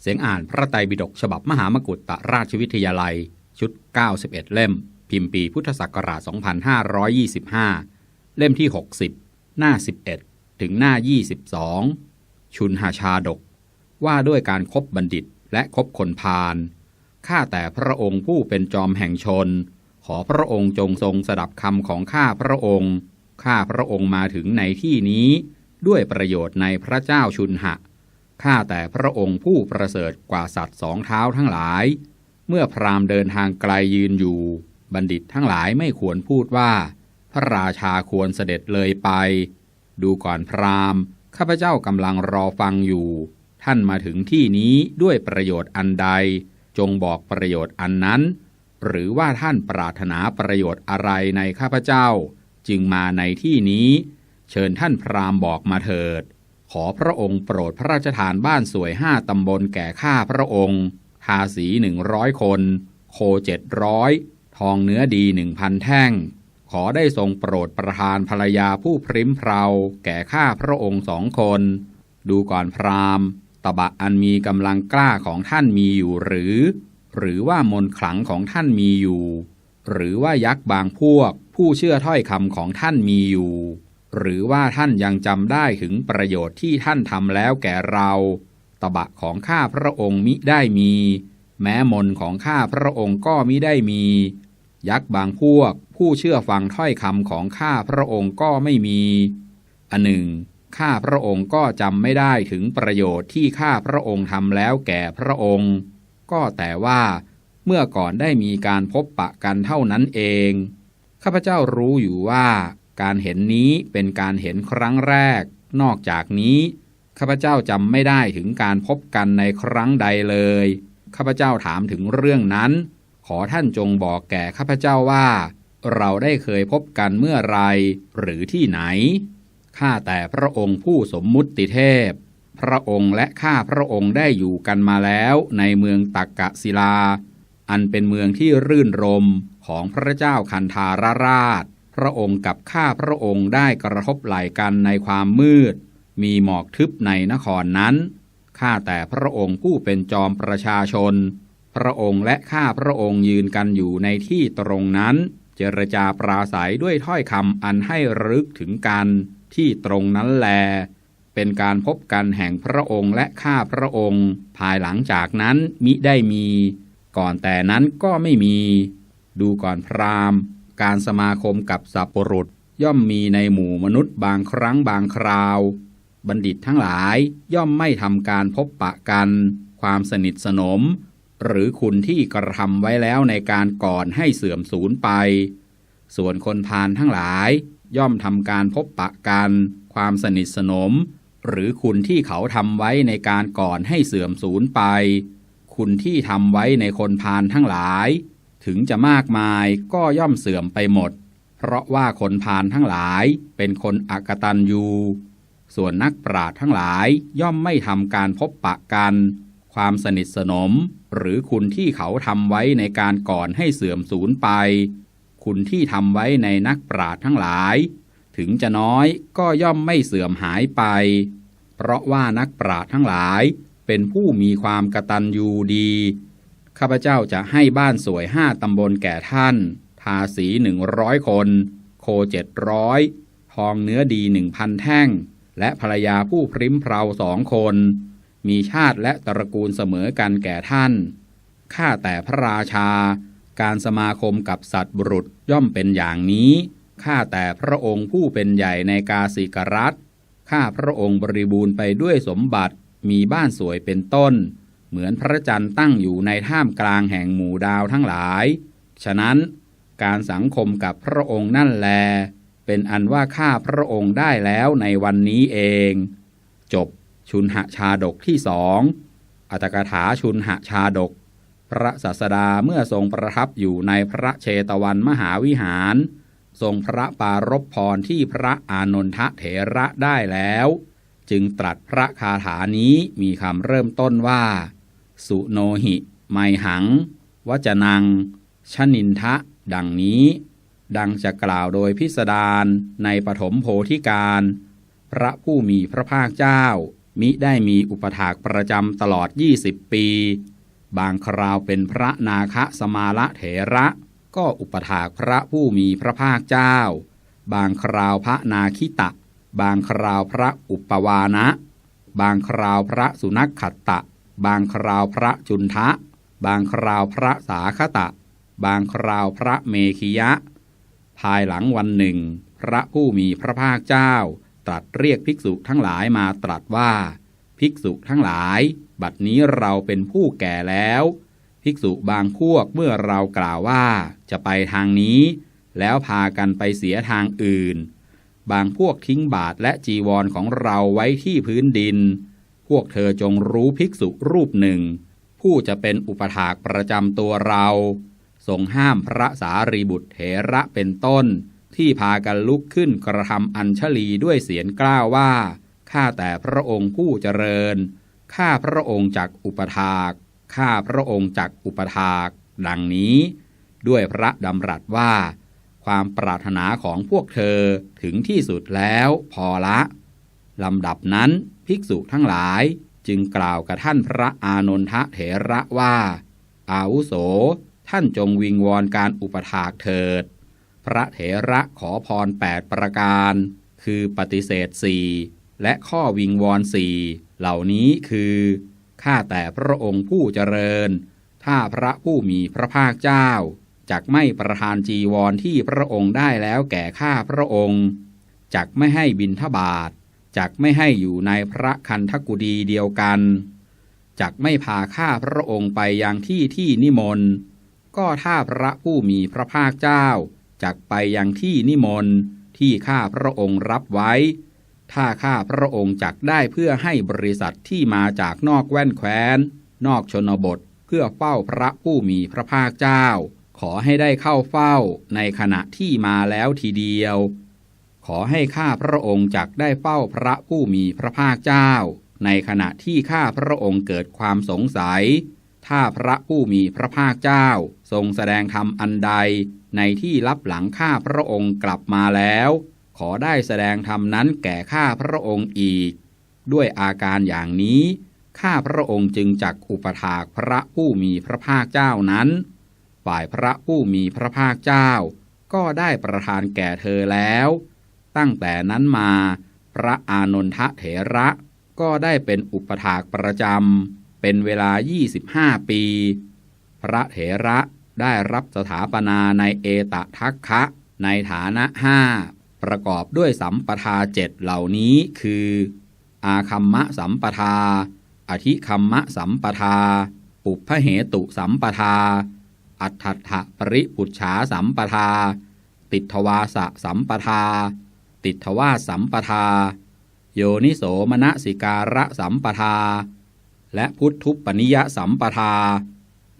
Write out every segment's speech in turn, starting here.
เสียงอ่านพระไตรปิฎกฉบับมหามกุฏตราชวิทยาลัย ชุด 91 เล่ม พิมพ์ปีพุทธศักราช 2525 เล่มที่ 60 หน้า 11 ถึงหน้า 22 ชุนหาชาดก ว่าด้วยการครบบัณฑิตและคบคนพาลข้าแต่พระองค์ผู้เป็นจอมแห่งชน ขอพระองค์จงทรงสดับคำของข้าพระองค์ ข้าพระองค์มาถึงในที่นี้ ด้วยประโยชน์ในพระเจ้าชุนหะ ข้าแต่พระองค์ผู้ประเสริฐกว่าสัตว์สองเท้าทั้งหลาย เมื่อพราหมณ์เดินทางไกลยืนอยู่ บัณฑิตทั้งหลายไม่ควรพูดว่า พระราชาควรเสด็จเลยไป ดูก่อนพราหมณ์ ข้าพเจ้ากำลังรอฟังอยู่ ท่านมาถึงที่นี้ด้วยประโยชน์อันใด จงบอกประโยชน์อันนั้น หรือว่าท่านปรารถนาประโยชน์อะไรในข้าพเจ้า จึงมาในที่นี้ เชิญท่านพราหมณ์บอกมาเถิด ขอพระองค์โปรดพระราชทานบ้านสวยห้าตำบลแก่ข้าพระองค์ทาสีหนึ่งร้อยคน โคเจ็ดร้อยทองเนื้อดีหนึ่งพันแท่ง ขอได้ทรงโปรดประทานภรรยาผู้พริ้มเพราแก่ข้าพระองค์สองคน ดูก่อนพราหมณ์ ตบะอันมีกำลังกล้าของท่านมีอยู่หรือ หรือว่ามนขลังของท่านมีอยู่ หรือว่ายักษ์บางพวกผู้เชื่อถ้อยคำของท่านมีอยู่ หรือว่าท่านยังจำได้ถึงประโยชน์ที่ท่านทำแล้วแก่เรา ตบะของข้าพระองค์มิได้มี แม้มนของข้าพระองค์ก็มิได้มี ยักษ์บางพวก ผู้เชื่อฟังถ้อยคำของข้าพระองค์ก็ไม่มี อันหนึ่ง ข้าพระองค์ก็จำไม่ได้ถึงประโยชน์ที่ข้าพระองค์ทำแล้วแก่พระองค์ ก็แต่ว่าเมื่อก่อนได้มีการพบปะกันเท่านั้นเอง ข้าพเจ้ารู้อยู่ว่า การเห็นนี้เป็นการเห็นครั้งแรก นอกจากนี้ข้าพเจ้าจำไม่ได้ถึงการพบกันในครั้งใดเลยข้าพเจ้าถามถึงเรื่องนั้น ขอท่านจงบอกแก่ข้าพเจ้าว่า เราได้เคยพบกันเมื่อไรหรือที่ไหนข้าแต่พระองค์ผู้สมมุติเทพ พระองค์และข้าพระองค์ได้อยู่กันมาแล้วในเมืองตักกะศิลา อันเป็นเมืองที่รื่นรมของพระเจ้าคันธารราช พระองค์กับข้าพระองค์ได้กระทบไหล่กันในความมืด มีหมอกทึบในนครนั้น ข้าแต่พระองค์ผู้เป็นจอมประชาชน พระองค์และข้าพระองค์ยืนกันอยู่ในที่ตรงนั้น เจรจาปราศัยด้วยถ้อยคำอันให้รึกถึงกันที่ตรงนั้นแล เป็นการพบกันแห่งพระองค์และข้าพระองค์ ภายหลังจากนั้นมิได้มี ก่อนแต่นั้นก็ไม่มี ดูก่อนพราหมณ์ การสมาคมกับสัพปรุษย่อมมีในหมู่มนุษย์บางครั้งบางคราว บัณฑิตทั้งหลายย่อมไม่ทำการพบปะกัน ความสนิทสนม หรือคุณที่กระทำไว้แล้วในการก่อนให้เสื่อมสูญไป ส่วนคนพาลทั้งหลาย ย่อมทำการพบปะกัน ความสนิทสนม หรือคุณที่เขาทำไว้ในการก่อนให้เสื่อมสูญไป คุณที่ทำไว้ในคนพาลทั้งหลาย ถึงจะมากมายก็ย่อมเสื่อมไปหมด เพราะว่าคนพาลทั้งหลายเป็นคนอักตันยูส่วนนักปราชญ์ทั้งหลายย่อมไม่ทำการพบปะกัน ความสนิทสนม หรือคุณที่เขาทำไว้ในการก่อนให้เสื่อมสูญไป คุณที่ทำไว้ในนักปราชญ์ทั้งหลาย ถึงจะน้อยก็ย่อมไม่เสื่อมหายไป เพราะว่านักปราชญ์ทั้งหลายเป็นผู้มีความกตัญญูดี ข้าพเจ้าจะให้บ้านสวยห้าตำบลแก่ท่าน ทาสีหนึ่งร้อยคน โคเจ็ดร้อยทองเนื้อดีหนึ่งพันแท่ง และภรรยาผู้พริ้มเพราสองคน มีชาติและตระกูลเสมอกันแก่ท่าน ข้าแต่พระราชา การสมาคมกับสัตว์บุรุษย่อมเป็นอย่างนี้ ข้าแต่พระองค์ผู้เป็นใหญ่ในกาสิกรัฐข้าพระองค์บริบูรณ์ไปด้วยสมบัติ มีบ้านสวยเป็นต้น เหมือนพระจันทร์ตั้งอยู่ในท่ามกลางแห่งหมู่ดาวทั้งหลาย ฉะนั้นการสังคมกับพระองค์นั่นแล เป็นอันว่าข้าพระองค์ได้แล้วในวันนี้เอง จบชุนหชาดกที่สองอัตกถาชุนหชาดก พระศาสดาเมื่อทรงประทับอยู่ในพระเชตวันมหาวิหาร ทรงพระปารบพรที่พระอานนทเถระได้แล้ว จึงตรัสพระคาถานี้มีคำเริ่มต้นว่า สุโนหิไมหังวจนัง ชนินทะ ดังนี้ ดังจะกล่าวโดยพิสดารในปฐมโพธิการ พระผู้มีพระภาคเจ้า มิได้มีอุปถากประจำตลอด 20 ปี บางคราวเป็นพระนาคสมาละเถระ ก็อุปถากพระผู้มีพระภาคเจ้า บางคราวพระนาคิตะ บางคราวพระอุปวานะ บางคราวพระสุนักขัตตะ บางคราวพระจุนทะ บางคราวพระสาคตะ บางคราวพระเมขิยะ ภายหลังวันหนึ่ง พระผู้มีพระภาคเจ้า ตรัสเรียกภิกษุทั้งหลายมาตรัสว่า ภิกษุทั้งหลาย บัดนี้เราเป็นผู้แก่แล้ว ภิกษุบางพวกเมื่อเรากล่าวว่าจะไปทางนี้ แล้วพากันไปเสียทางอื่น บางพวกทิ้งบาทและจีวรของเราไว้ที่พื้นดิน พวกเธอจงรู้ภิกษุรูปหนึ่ง ผู้จะเป็นอุปถากประจำตัวเรา ทรงห้ามพระสารีบุตรเถระเป็นต้น ที่พากันลุกขึ้นกระทำอัญชลีด้วยเสียงกล้าวว่า ข้าแต่พระองค์ผู้เจริญ ข้าพระองค์จักอุปถาก ข้าพระองค์จักอุปถาก ดังนี้ ด้วยพระดำรัสว่า ความปรารถนาของพวกเธอถึงที่สุดแล้วพอละลำดับนั้น ภิกษุทั้งหลาย จึงกล่าวกับท่านพระอานนทเถระว่า อาวุโส ท่านจงวิงวอนการอุปถากเถิด พระเถระขอพรแปดประการ คือปฏิเสธสี่และข้อวิงวอนสี่เหล่านี้คือข้าแต่พระองค์ผู้เจริญ ถ้าพระผู้มีพระภาคเจ้าจักไม่ประทานจีวรที่พระองค์ได้แล้วแก่ข้าพระองค์จักไม่ให้บินทบาท จักไม่ให้อยู่ในพระคันธกุดีเดียวกันจักไม่พาข้าพระองค์ไปยังที่ที่นิมนต์ ก็ถ้าพระผู้มีพระภาคเจ้าจักไปยังที่นิมนต์ที่ข้าพระองค์รับไว้ ถ้าข้าพระองค์จักได้เพื่อให้บริษัทที่มาจากนอกแว่นแคว้น นอกชนบทเพื่อเฝ้าพระผู้มีพระภาคเจ้า ขอให้ได้เข้าเฝ้าในขณะที่มาแล้วทีเดียว ขอให้ข้าพระองค์จักได้เฝ้าพระผู้มีพระภาคเจ้า ในขณะที่ข้าพระองค์เกิดความสงสัย ถ้าพระผู้มีพระภาคเจ้า ทรงแสดงธรรมอันใด ในที่รับหลังข้าพระองค์กลับมาแล้ว ขอได้แสดงธรรมนั้นแก่ข้าพระองค์อีก ด้วยอาการอย่างนี้ข้าพระองค์จึงจักอุปถากพระผู้มีพระภาคเจ้านั้น ฝ่ายพระผู้มีพระภาคเจ้า ก็ได้ประทานแก่เธอแล้ว ตั้งแต่นั้นมา พระอานนทเถระก็ได้เป็นอุปถากประจำเป็นเวลา 25 ปี พระเถระได้รับสถาปนาในเอตทัคคะในฐานะห้าประกอบด้วยสัมปทาเจ็ดเหล่านี้คือ อาคัมมะสัมปทา อธิคัมมะสัมปทา ปุพเหตุสัมปทา อัฏฐะปริปุจฉาสัมปทา ติทวาสะสัมปทา ติทวาสัมปทา โยนิโสมนสิการะสัมปทา และพุทธุปนิยสัมปทา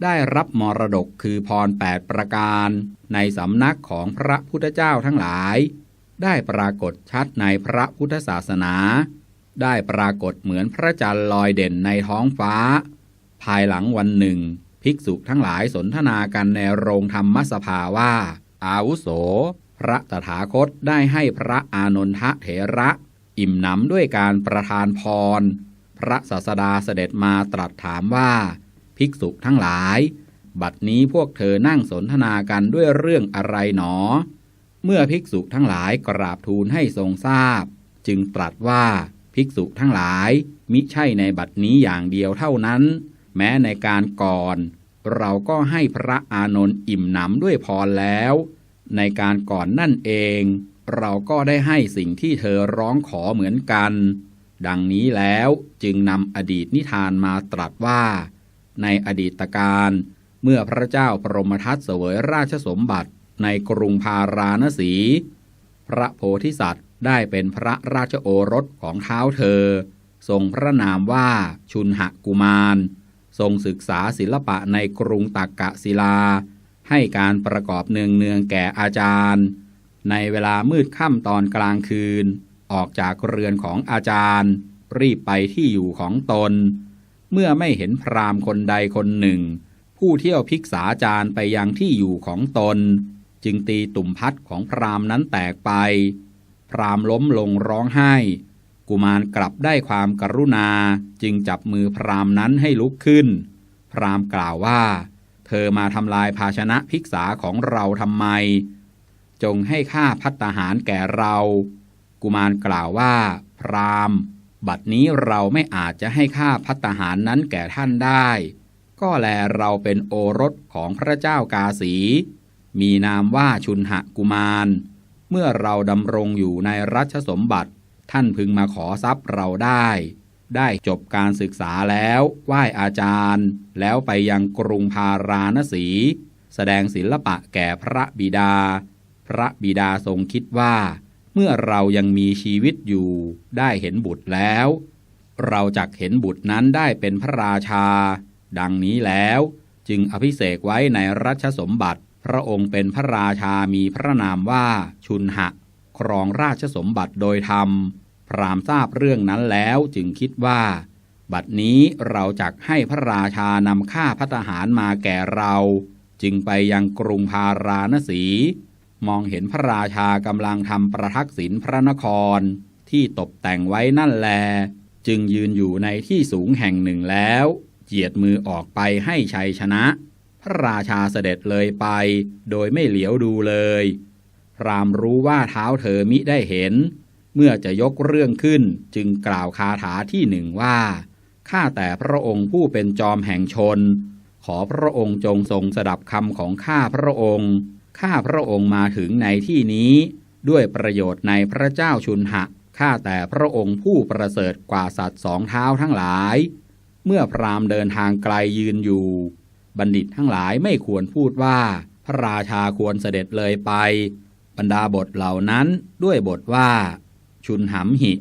ได้รับมรดกคือพรแปดประการ ในสำนักของพระพุทธเจ้าทั้งหลาย ได้ปรากฏชัดในพระพุทธศาสนา ได้ปรากฏเหมือนพระจันทร์ลอยเด่นในท้องฟ้า ภายหลังวันหนึ่ง ภิกษุทั้งหลายสนทนากันในโรงธรรมสภาว่า อาวุโส พระตถาคตได้ให้พระอานนทเถระ อิ่มหนำด้วยการประทานพร พระศาสดาเสด็จมาตรัสถามว่า ภิกษุทั้งหลาย บัดนี้พวกเธอนั่งสนทนากันด้วยเรื่องอะไรหนอ เมื่อภิกษุทั้งหลายกราบทูลให้ทรงทราบ จึงตรัสว่าภิกษุทั้งหลายมิใช่ในบัดนี้อย่างเดียวเท่านั้น แม้ในการก่อน เราก็ให้พระอานนท์อิ่มหนำด้วยพรแล้ว ในการก่อนนั่นเอง เราก็ได้ให้สิ่งที่เธอร้องขอเหมือนกัน ดังนี้แล้วจึงนำอดีตนิทานมาตรัสว่า ในอดีตการเมื่อพระเจ้าปรมทัตเสวยราชสมบัติในกรุงพาราณสี พระโพธิสัตว์ได้เป็นพระราชโอรสของเท้าเธอ ทรงพระนามว่าชุนหกุมาร ทรงศึกษาศิลปะในกรุงตักกะศิลา ให้การประกอบเนืองเนืองแก่อาจารย์ ในเวลามืดค่ำตอนกลางคืน ออกจากเรือนของอาจารย์ รีบไปที่อยู่ของตน เมื่อไม่เห็นพรามคนใดคนหนึ่ง ผู้เที่ยวพิกษาจารย์ไปยังที่อยู่ของตน จึงตีตุ่มพัดของพรามนั้นแตกไป พรามล้มลงร้องไห้ กุมารกลับได้ความกรุณาจึงจับมือพรามนั้นให้ลุกขึ้น พรามกล่าวว่า เธอมาทำลายภาชนะภิกษาของเราทำไม จงให้ข้าพัตตาหารแก่เรา กุมารกล่าวว่า พรามบัดนี้เราไม่อาจจะให้ข้าพัตตาหารนั้นแก่ท่านได้ ก็แลเราเป็นโอรสของพระเจ้ากาสี มีนามว่าชุนหกุมาร เมื่อเราดำรงอยู่ในรัชสมบัติ ท่านพึงมาขอทรัพย์เราได้ ได้จบการศึกษาแล้วไหว้อาจารย์ แล้วไปยังกรุงพาราณสี แสดงศิลปะแก่พระบิดา พระบิดาทรงคิดว่า เมื่อเรายังมีชีวิตอยู่ได้เห็นบุตรแล้ว เราจักเห็นบุตรนั้นได้เป็นพระราชา ดังนี้แล้ว จึงอภิเษกไว้ในรัชสมบัติ พระองค์เป็นพระราชามีพระนามว่าชุนหะ ครองราชสมบัติโดยธรรม พรามทราบเรื่องนั้นแล้วจึงคิดว่า บัดนี้เราจักให้พระราชานำข้าพัตหารมาแก่เรา จึงไปยังกรุงพาราณสี มองเห็นพระราชากำลังทำประทักษิณพระนคร ที่ตกแต่งไว้นั่นแล จึงยืนอยู่ในที่สูงแห่งหนึ่งแล้วเหยียดมือออกไปให้ชัยชนะ พระราชาเสด็จเลยไป โดยไม่เหลียวดูเลย พรามรู้ว่าเท้าเธอมิได้เห็น เมื่อจะยกเรื่องขึ้นจึงกล่าวคาถาที่หนึ่งว่า ข้าแต่พระองค์ผู้เป็นจอมแห่งชน ขอพระองค์จงทรงสดับคำของข้าพระองค์ ข้าพระองค์มาถึงในที่นี้ ด้วยประโยชน์ในพระเจ้าชุนหะ ข้าแต่พระองค์ผู้ประเสริฐกว่าสัตว์สองเท้าทั้งหลาย เมื่อพรามเดินทางไกลยืนอยู่ บัณฑิตทั้งหลายไม่ควรพูดว่า พระราชาควรเสด็จเลยไป บรรดาบทเหล่านั้นด้วยบทว่า ชุนหำหิ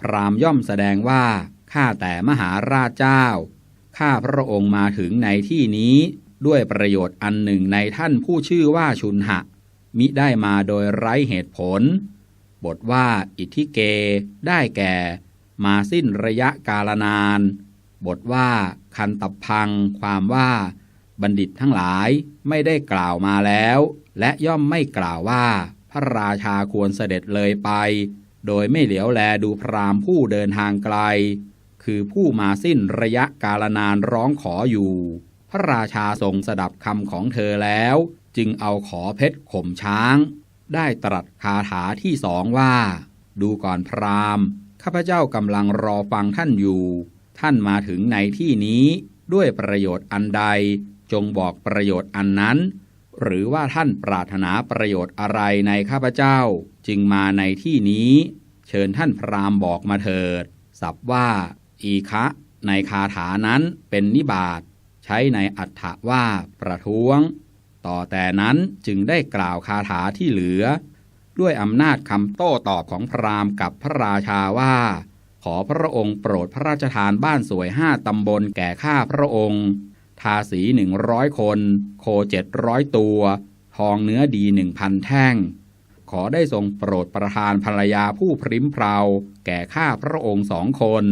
พรามย่อมแสดงว่า ข้าแต่มหาราชเจ้า ข้าพระองค์มาถึงในที่นี้ ด้วยประโยชน์อันหนึ่งในท่านผู้ชื่อว่าชุนหะ มิได้มาโดยไร้เหตุผล บทว่าอิทธิเก ได้แก่ มาสิ้นระยะกาลนาน บทว่า คันตับพัง ความว่าบัณฑิตทั้งหลายไม่ได้กล่าวมาแล้ว และย่อมไม่กล่าวว่า พระราชาควรเสด็จเลยไป โดยไม่เหลียวแลดูพราหมณ์ผู้เดินทางไกล คือผู้มาสิ้นระยะกาลนานร้องขออยู่ พระราชาทรงสดับคำของเธอแล้ว จึงเอาขอเพชรข่มช้าง ได้ตรัสคาถาที่สองว่า ดูก่อนพราหมณ์ ข้าพเจ้ากำลังรอฟังท่านอยู่ ท่านมาถึงในที่นี้ด้วยประโยชน์อันใด จงบอกประโยชน์อันนั้น หรือว่าท่านปรารถนาประโยชน์อะไรในข้าพเจ้า จึงมาในที่นี้ เชิญท่านพรามบอกมาเถิด สับว่า อีคะ ในคาถานั้นเป็นนิบาตใช้ในอัฏฐว่าประท้วง ต่อแต่นั้นจึงได้กล่าวคาถาที่เหลือ ด้วยอำนาจคำโต้ตอบของพรามกับพระราชาว่า ขอพระองค์โปรดพระราชทานบ้านสวยห้าตำบลแก่ข้าพระองค์ ทาสีหนึ่งร้อยคน โคเจ็ดร้อยตัว ทองเนื้อดีหนึ่งพันแท่ง ขอได้ทรงโปรดประทานภรรยาผู้พริ้มเพราแก่ข้าพระองค์สองคน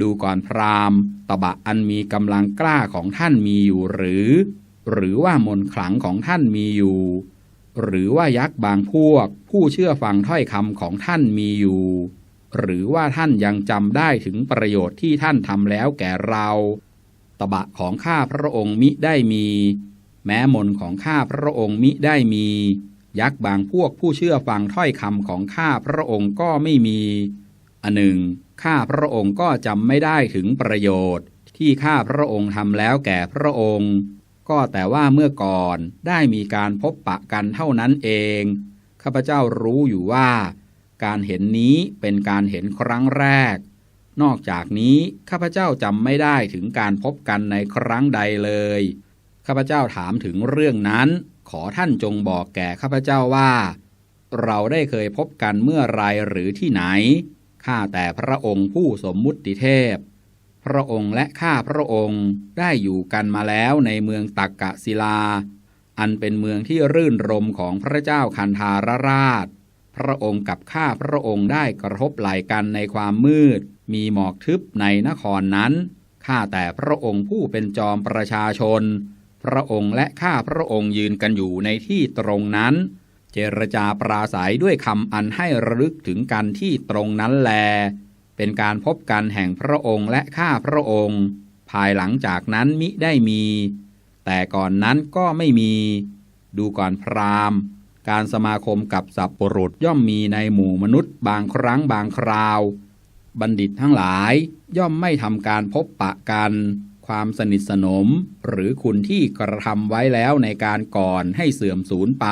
ดูก่อนพราหมณ์ ตบะอันมีกำลังกล้าของท่านมีอยู่หรือ หรือว่ามนขลังของท่านมีอยู่ หรือว่ายักษ์บางพวก ผู้เชื่อฟังถ้อยคำของท่านมีอยู่ หรือว่าท่านยังจำได้ถึงประโยชน์ที่ท่านทำแล้วแก่เรา ตบะของข้าพระองค์มิได้มี แม้มนของข้าพระองค์มิได้มี ยักษ์บางพวกผู้เชื่อฟังถ้อยคำของข้าพระองค์ก็ไม่มี อันหนึ่ง ข้าพระองค์ก็จำไม่ได้ถึงประโยชน์ ที่ข้าพระองค์ทำแล้วแก่พระองค์ ก็แต่ว่าเมื่อก่อนได้มีการพบปะกันเท่านั้นเอง ข้าพเจ้ารู้อยู่ว่า การเห็นนี้เป็นการเห็นครั้งแรก นอกจากนี้ข้าพเจ้าจำไม่ได้ถึงการพบกันในครั้งใดเลย ข้าพเจ้าถามถึงเรื่องนั้น ขอท่านจงบอกแก่ข้าพเจ้าว่า เราได้เคยพบกันเมื่อไรหรือที่ไหน ข้าแต่พระองค์ผู้สมมุติเทพ พระองค์และข้าพระองค์ได้อยู่กันมาแล้วในเมืองตักกะศิลา อันเป็นเมืองที่รื่นรมของพระเจ้าคันธารราช พระองค์กับข้าพระองค์ได้กระทบไหลกันในความมืด มีหมอกทึบในนครนั้น ข้าแต่พระองค์ผู้เป็นจอมประชาชน พระองค์และข้าพระองค์ยืนกันอยู่ในที่ตรงนั้น เจรจาปราศัยด้วยคำอันให้ระลึกถึงกันที่ตรงนั้นแล เป็นการพบกันแห่งพระองค์และข้าพระองค์ ภายหลังจากนั้นมิได้มี แต่ก่อนนั้นก็ไม่มี ดูก่อนพราหมณ์ การสมาคมกับสัพปรุษย่อมมีในหมู่มนุษย์บางครั้งบางคราว บัณฑิตทั้งหลายย่อมไม่ทำการพบปะกัน ความสนิทสนม หรือคุณที่กระทำไว้แล้วในการก่อนให้เสื่อมสูญไป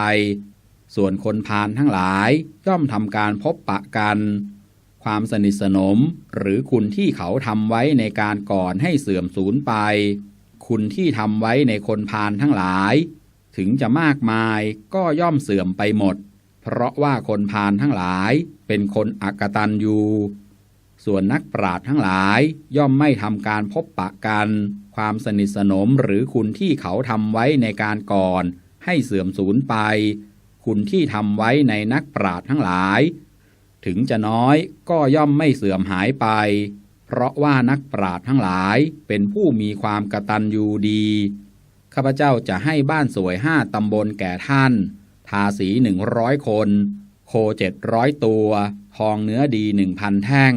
ส่วนคนพาลทั้งหลายย่อมทำการพบปะกัน ความสนิทสนม หรือคุณที่เขาทำไว้ในการก่อนให้เสื่อมสูญไป คุณที่ทำไว้ในคนพาลทั้งหลาย ถึงจะมากมายก็ย่อมเสื่อมไปหมด เพราะว่าคนพาลทั้งหลายเป็นคนอักตันยู ส่วนนักปราชญ์ทั้งหลายย่อมไม่ทำการพบปะกัน ความสนิทสนมหรือคุณที่เขาทำไว้ในการก่อน ให้เสื่อมสูญไป คุณที่ทำไว้ในนักปราชญ์ทั้งหลาย ถึงจะน้อยก็ย่อมไม่เสื่อมหายไป เพราะว่านักปราชญ์ทั้งหลายเป็นผู้มีความกตัญญูดีข้าพเจ้าจะให้บ้านสวยห้าตำบลแก่ท่าน ทาสีหนึ่งร้อยคน โคเจ็ดร้อยตัว ทองเนื้อดีหนึ่งพันแท่ง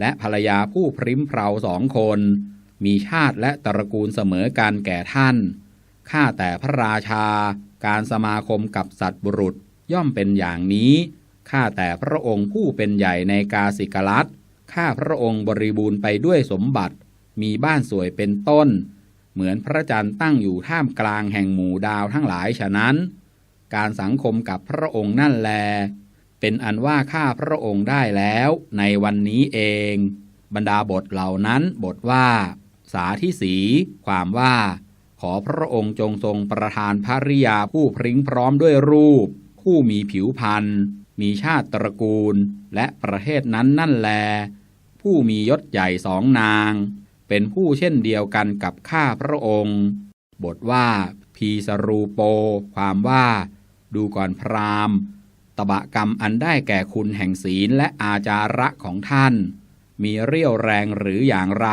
และภรรยาผู้พริ้มเพราสองคน มีชาติและตระกูลเสมอกันแก่ท่าน ข้าแต่พระราชา การสมาคมกับสัตว์บุรุษย่อมเป็นอย่างนี้ ข้าแต่พระองค์ผู้เป็นใหญ่ในกาสิกลัตข้าพระองค์บริบูรณ์ไปด้วยสมบัติ มีบ้านสวยเป็นต้น เหมือนพระจันทร์ตั้งอยู่ท่ามกลางแห่งหมู่ดาวทั้งหลายฉะนั้น การสังคมกับพระองค์นั่นแล เป็นอันว่าข้าพระองค์ได้แล้วในวันนี้เอง บรรดาบทเหล่านั้นบทว่า สาธิสี ความว่า ขอพระองค์จงทรงประทานภริยาผู้พริ้งพร้อมด้วยรูป ผู้มีผิวพรรณมีชาติตระกูล และประเทศนั้นนั่นแล ผู้มียศใหญ่สองนาง เป็นผู้เช่นเดียวกันกับข้าพระองค์ บทว่า พีสรูโป ความว่า ดูก่อนพราหมณ์ บะกรรมอันได้แก่คุณแห่งศีลและอาจาระของท่าน มีเรี่ยวแรงหรืออย่างไร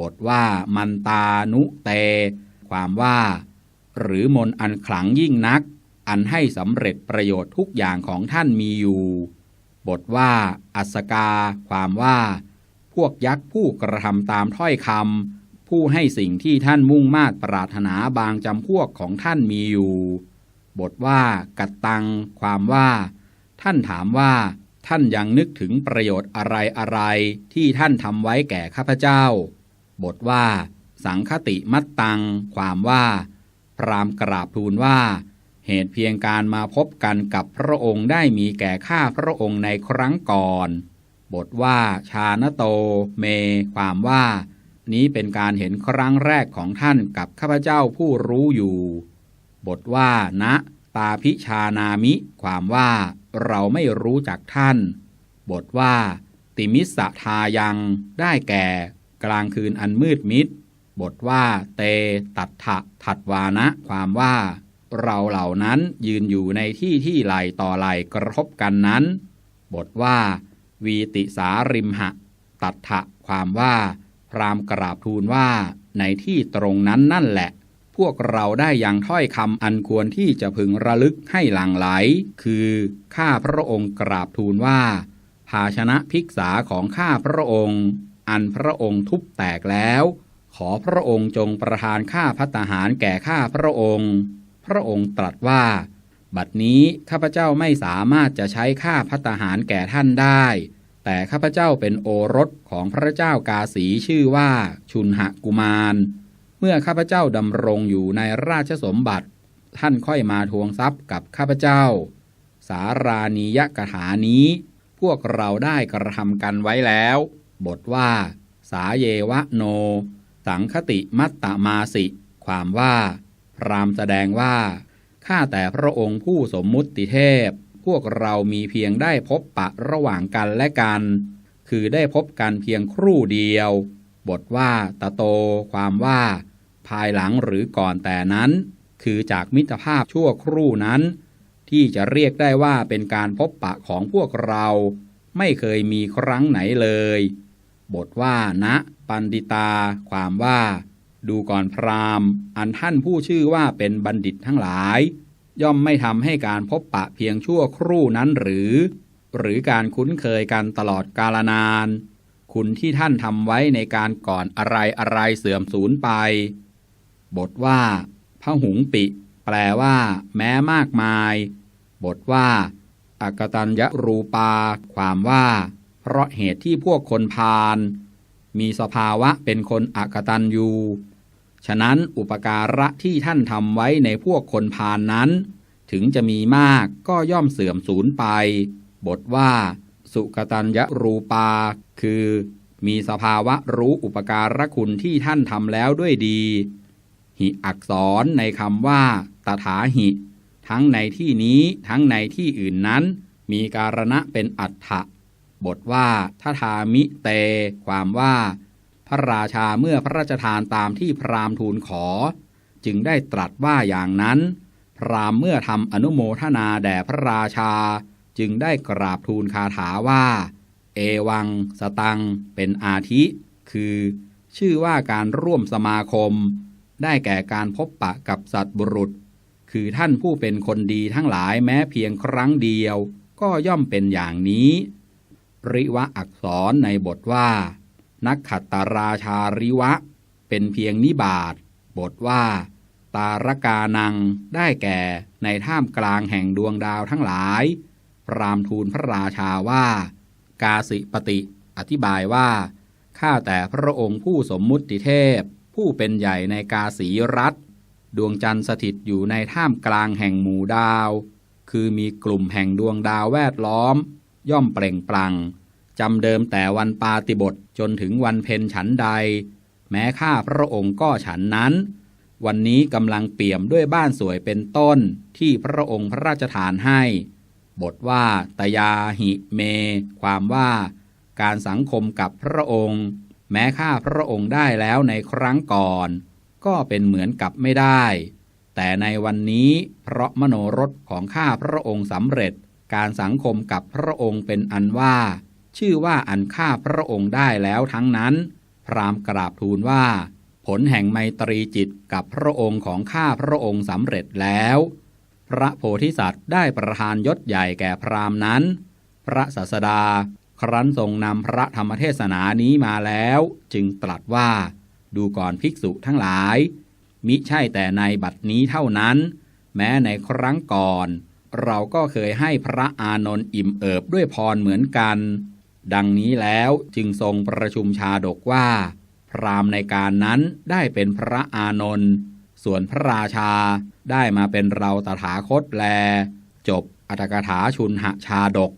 บทว่ามันตานุเต ความว่า หรือมนอันขลังยิ่งนัก อันให้สำเร็จประโยชน์ทุกอย่างของท่านมีอยู่ บทว่า อัสกา ความว่า พวกยักษ์ผู้กระทำตามถ้อยคำผู้ให้สิ่งที่ท่านมุ่งมาตรปรารถนาบางจำพวกของท่านมีอยู่ บทว่า กัตตัง ความว่า ท่านถามว่า ท่านยังนึกถึงประโยชน์อะไรอะไรที่ท่านทำไว้แก่ข้าพเจ้า บทว่า สังคติมัตตัง ความว่า พรามกราบทูลว่า เหตุเพียงการมาพบกันกับพระองค์ได้มีแก่ข้าพระองค์ในครั้งก่อน บทว่าชาณโต เม ความว่า นี้เป็นการเห็นครั้งแรกของท่านกับข้าพเจ้าผู้รู้อยู่ บทว่าณตาพิชานามิ ความว่าเราไม่รู้จักท่าน บทว่า ติมิสทายัง ได้แก่ กลางคืนอันมืดมิด บทว่า เต ตัดถะถัดวานะ ความว่า เราเหล่านั้นยืนอยู่ในที่ที่ไหลต่อไหลกระทบกันนั้น บทว่า วีติสาริมหะ ตัดถะความว่า พรามกราบทูลว่า ในที่ตรงนั้นนั่นแหละ พวกเราได้อยังถ้อยคำอันควรที่จะพึงระลึกให้หลั่งไหล คือข้าพระองค์กราบทูลว่า ภาชนะภิกษาของข้าพระองค์ อันพระองค์ทุบแตกแล้ว ขอพระองค์จงประทานข้าพัตหารแก่ข้าพระองค์ พระองค์ตรัสว่า บัดนี้ข้าพเจ้าไม่สามารถจะใช้ข้าพัตหารแก่ท่านได้แต่ข้าพเจ้าเป็นโอรสของพระเจ้ากาสีชื่อว่าชุนหกุมาร เมื่อข้าพเจ้าดำรงอยู่ในราชสมบัติ ท่านค่อยมาทวงทรัพย์กับข้าพเจ้า สารานียกถานี้ พวกเราได้กระทำกันไว้แล้ว บทว่า สาเยวะโน สังคติมัตตมาสิ ความว่า พรามแสดงว่า ข้าแต่พระองค์ผู้สมมุติเทพ พวกเรามีเพียงได้พบปะระหว่างกันและกัน คือได้พบกันเพียงครู่เดียว บทว่าตะโต ความว่า ภายหลังหรือก่อนแต่นั้น คือจากมิตรภาพชั่วครู่นั้น ที่จะเรียกได้ว่าเป็นการพบปะของพวกเรา ไม่เคยมีครั้งไหนเลย บทว่าณปันดิตา ความว่า ดูก่อนพราหมณ์ อันท่านผู้ชื่อว่าเป็นบัณฑิตทั้งหลาย ย่อมไม่ทำให้การพบปะเพียงชั่วครู่นั้นหรือ หรือการคุ้นเคยกันตลอดกาลนาน คุณที่ท่านทำไว้ในการก่อนอะไรอะไรเสื่อมสูญไป บทว่าพระหุงปิ แปลว่า แม้มากมาย บทว่าอากตัญญรูปา ความว่า เพราะเหตุที่พวกคนพาลมีสภาวะเป็นคนอากตัญญูฉะนั้นอุปการะที่ท่านทำไว้ในพวกคนพาลนนั้น ถึงจะมีมากก็ย่อมเสื่อมสูญไป บทว่า สุกตัญญรูปา คือมีสภาวะรู้อุปการะคุณที่ท่านทำแล้วด้วยดี หิอักษรในคำว่า ตถาหิ ทั้งในที่นี้ทั้งในที่อื่นนั้น มีการณะเป็นอัฏฐะบทว่าทัทามิเต ความว่า พระราชาเมื่อพระราชทานตามที่พราหมณ์ทูลขอ จึงได้ตรัสว่าอย่างนั้น พราหมณ์เมื่อทำอนุโมทนาแด่พระราชา จึงได้กราบทูลคาถาว่า เอวัง สตัง เป็นอาทิ คือ ชื่อว่าการร่วมสมาคม ได้แก่การพบปะกับสัตว์บุรุษ คือท่านผู้เป็นคนดีทั้งหลายแม้เพียงครั้งเดียว ก็ย่อมเป็นอย่างนี้ริวะอักษรในบทว่า นักขัตตาราชาริวะ เป็นเพียงนิบาตบทว่า ตารกานังได้แก่ในท่ามกลางแห่งดวงดาวทั้งหลาย พรามทูลพระราชาว่า กาสิปติ อธิบายว่า ข้าแต่พระองค์ผู้สมมุติเทพ ผู้เป็นใหญ่ในกาสีรัฐ ดวงจันทร์สถิตอยู่ในท่ามกลางแห่งหมู่ดาว คือมีกลุ่มแห่งดวงดาวแวดล้อม ย่อมเปล่งปลั่งจำเดิมแต่วันปาติบทจนถึงวันเพ็ญฉันใด แม้ข้าพระองค์ก็ฉันนั้น วันนี้กำลังเปี่ยมด้วยบ้านสวยเป็นต้นที่พระองค์พระราชทานให้ บทว่าตยาหิเม ความว่าการสังคมกับพระองค์ แม้ข้าพระองค์ได้แล้วในครั้งก่อน ก็เป็นเหมือนกับไม่ได้ แต่ในวันนี้เพราะมโนรสของข้าพระองค์สำเร็จ การสังคมกับพระองค์เป็นอันว่า ชื่อว่าอันข้าพระองค์ได้แล้วทั้งนั้น พรามกราบทูลว่า ผลแห่งไมตรีจิตกับพระองค์ของข้าพระองค์สำเร็จแล้ว พระโพธิสัตว์ได้ประทานยศใหญ่แก่พราหมณ์นั้น พระศาสดา ครั้นทรงนำพระธรรมเทศนานี้มาแล้ว จึงตรัสว่า ดูก่อนภิกษุทั้งหลาย มิใช่แต่ในบัดนี้เท่านั้น แม้ในครั้งก่อน เราก็เคยให้พระอานนท์อิ่มเอิบด้วยพรเหมือนกัน ดังนี้แล้วจึงทรงประชุมชาดกว่า พรามในการนั้นได้เป็นพระอานนท์ส่วนพระราชา ได้มาเป็นเราตถาคตแล จบอัตถกถาชุนหชาดก